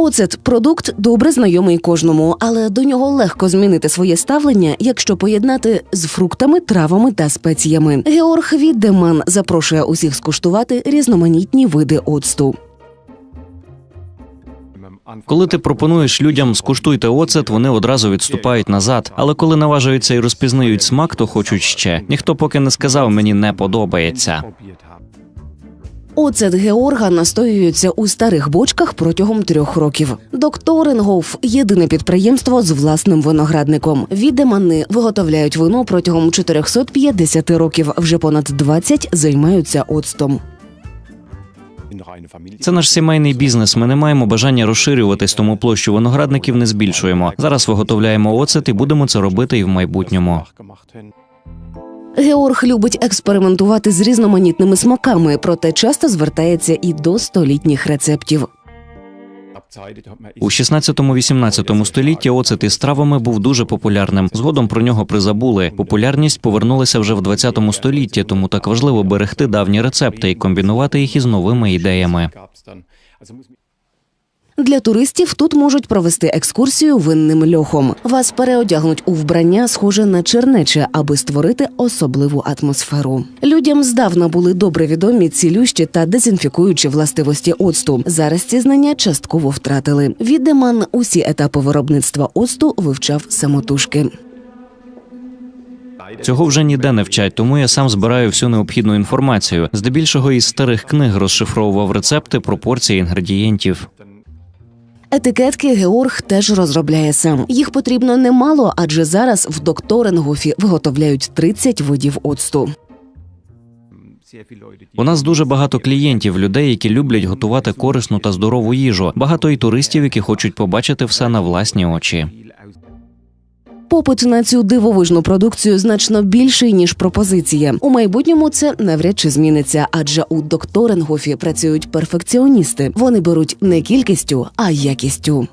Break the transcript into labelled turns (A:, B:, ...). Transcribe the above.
A: Оцет продукт добре знайомий кожному, але до нього легко змінити своє ставлення, якщо поєднати з фруктами, травами та спеціями. Георг Віддеман запрошує усіх скуштувати різноманітні види оцту.
B: Коли ти пропонуєш людям скуштуйте оцет, вони одразу відступають назад. Але коли наважуються і розпізнають смак, то хочуть ще. Ніхто поки не сказав мені не подобається.
A: Оцет Георга настоюється у старих бочках протягом трьох років. Докторингоф – єдине підприємство з власним виноградником. Відемани виготовляють вино протягом 450 років. Вже понад 20 займаються оцтом.
B: Це наш сімейний бізнес. Ми не маємо бажання розширюватись, тому площу виноградників не збільшуємо. Зараз виготовляємо оцет і будемо це робити і в майбутньому.
A: Георг любить експериментувати з різноманітними смаками, проте часто звертається і до столітніх рецептів.
B: У 16-18 столітті оцет із травами був дуже популярним. Згодом про нього призабули. Популярність повернулася вже в 20 столітті, тому так важливо берегти давні рецепти і комбінувати їх із новими ідеями.
A: Для туристів тут можуть провести екскурсію винним льохом. Вас переодягнуть у вбрання, схоже на чернече, аби створити особливу атмосферу. Людям здавна були добре відомі цілющі та дезінфікуючі властивості оцту. Зараз ці знання частково втратили. Відеман усі етапи виробництва оцту вивчав самотужки.
B: Цього вже ніде не вчать, тому я сам збираю всю необхідну інформацію. Здебільшого із старих книг розшифровував рецепти, пропорції інгредієнтів.
A: Етикетки Георг теж розробляє сам. Їх потрібно немало, адже зараз в докторингофі виготовляють 30 видів оцту.
B: У нас дуже багато клієнтів, людей, які люблять готувати корисну та здорову їжу. Багато і туристів, які хочуть побачити все на власні очі.
A: Попит на цю дивовижну продукцію значно більший ніж пропозиція. У майбутньому це навряд чи зміниться, адже у докторингофі працюють перфекціоністи. Вони беруть не кількістю, а якістю.